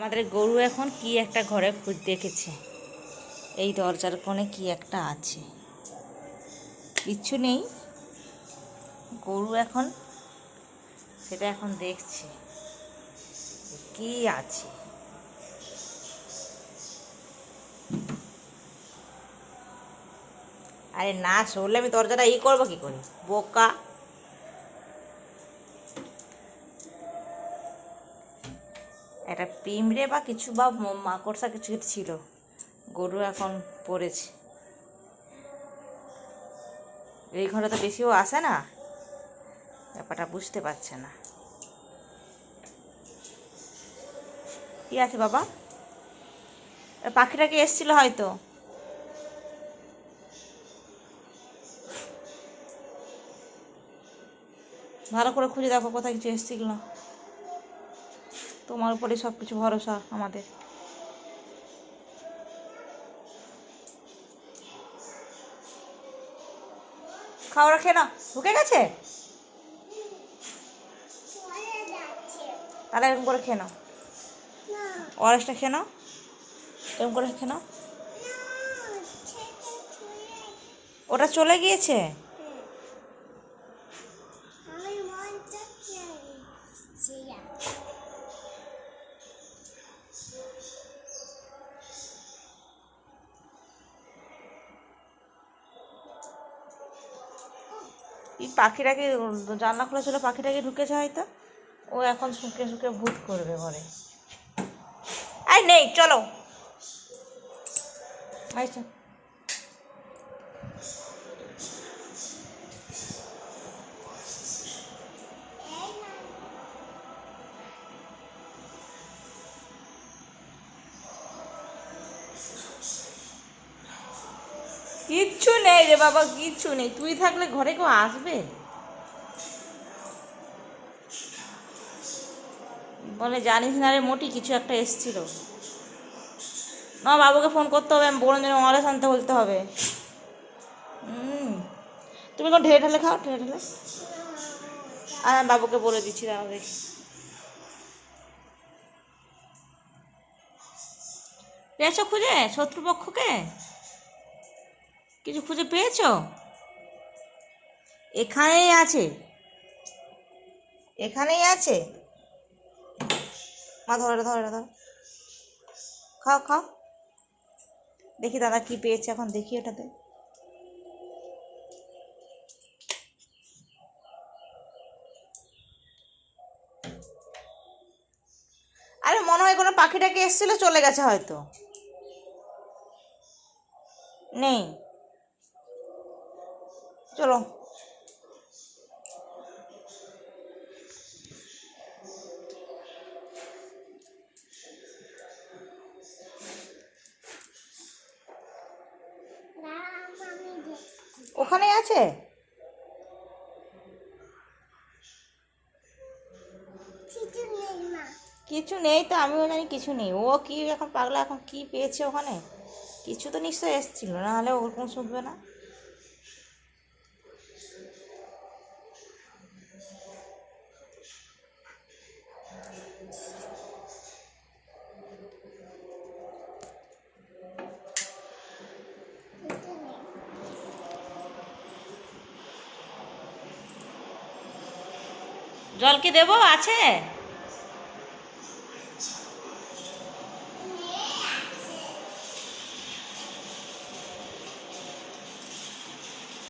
আমাদের গরু এখন কি একটা ঘরে খুঁজ দেখেছে। এই দরজার কোণে কি একটা আছে। কিচ্ছু নেই। গরু এখন সেটা এখন দেখছে। কি আছে? আরে না, সরলে আমি দরজাটা ই করব কি করে? বোকা। একটা পিমড়ে বা কিছু বা মাকড়সা কিছু কিছু ছিল। গরু এখন পড়েছে। এই ঘরে তো বেশিও আসে না। ব্যাপারটা বুঝতে পারছে না। কি আছে বাবা? এ পাখিটা কি এসছিল হয়তো? ভালো করে খুঁজে দেখো কোথায় কিছু এসছিল। না তোমার উপরে সব কিছু ভরসা আমাদের। খাওয়া খেয়ে না? ঢুকে গেছে? তাহলে এরকম করে খেয়ে নাও। ওয়ারেসটা খেয়ে নাও। এরকম করে খেয়ে নাও। ওটা চলে গিয়েছে? এই পাখিটাকে, জানলা খোলা ছিল, পাখিটাকে ঢুকেছে হয়তো। ও এখন শুকে শুকে ভূত করবে ঘরে। আই নেই, চলো। আচ্ছা কিচ্ছু নেই রে বাবা, কিচ্ছু নেই। তুই থাকলে ঘরে কেউ আসবে? বলে, জানিস না রে মোটি, কিছু একটা এসছিল। না, বাবুকে ফোন করতে হবে, আমি বলুন যেন অলেস আনতে বলতে হবে। তুমি কোন ঢেলে ঢেলে খাও, ঢেলে ঢেলে। আর বাবুকে বলে দিচ্ছি দেখি। পেয়েছ খুঁজে? শত্রুপক্ষকে? কিছু খুঁজে পেয়েছ? এখানেই আছে। এখানেই আছে। মা, ধরে ধরে, ধর খাও খাও। দেখি দাদা কি পেয়েছে এখন, দেখি ওটাতে। আরে, মনে হয় কোনো পাখিটাকে এসেছিল, চলে গেছে হয়তো। নেই। চলো। ওখানেই আছে? কিছু নেই তো আমিও জানি কিছু নেই। ও কি এখন পাগলা এখন কি পেয়েছে ওখানে? কিছু তো নিশ্চয়ই এসেছিল না হলে ওরকম শুনবে না। জল কি দেবো? আছে?